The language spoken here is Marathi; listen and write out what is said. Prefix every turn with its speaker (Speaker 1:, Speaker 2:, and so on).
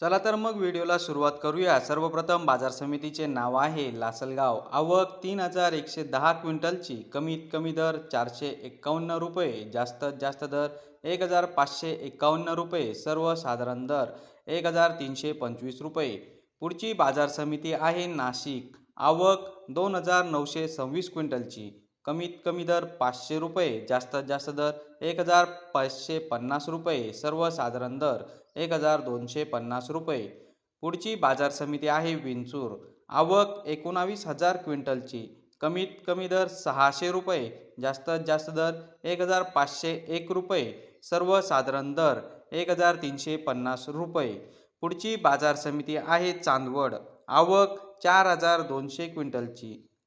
Speaker 1: चला तर मग व्हिडिओला सुरुवात करूया. सर्वप्रथम बाजार समितीचे नाव आहे लासलगाव. आवक तीन हजार एकशे दहा क्विंटलची. कमीत कमी दर चारशे एक्कावन्न रुपये. जास्तीत जास्त दर एक हजार पाचशे एक्कावन्न रुपये. सर्वसाधारण दर एक हजार तीनशे पंचवीस रुपये. पुढची बाजार समिती आहे नाशिक. आवक दोन हजार नऊशे सव्वीस क्विंटलची. कमीत कमी दर पाचशे रुपये जास्तीत जास्त दर एक हजार पाचशे पन्नास रुपये सर्वसाधारण दर एक हजार दोनशे पन्नास रुपये. पुढची बाजार समिती आहे विंचूर. आवक एकोणावीस हजार क्विंटलची. कमीत कमी दर सहाशे रुपये जास्तीत जास्त दर एक हजार पाचशे एक रुपये सर्वसाधारण दर एक हजार तीनशे पन्नास रुपये. पुढची बाजार समिती आहे चांदवड. आवक चार हजार दोनशे क्विंटलची.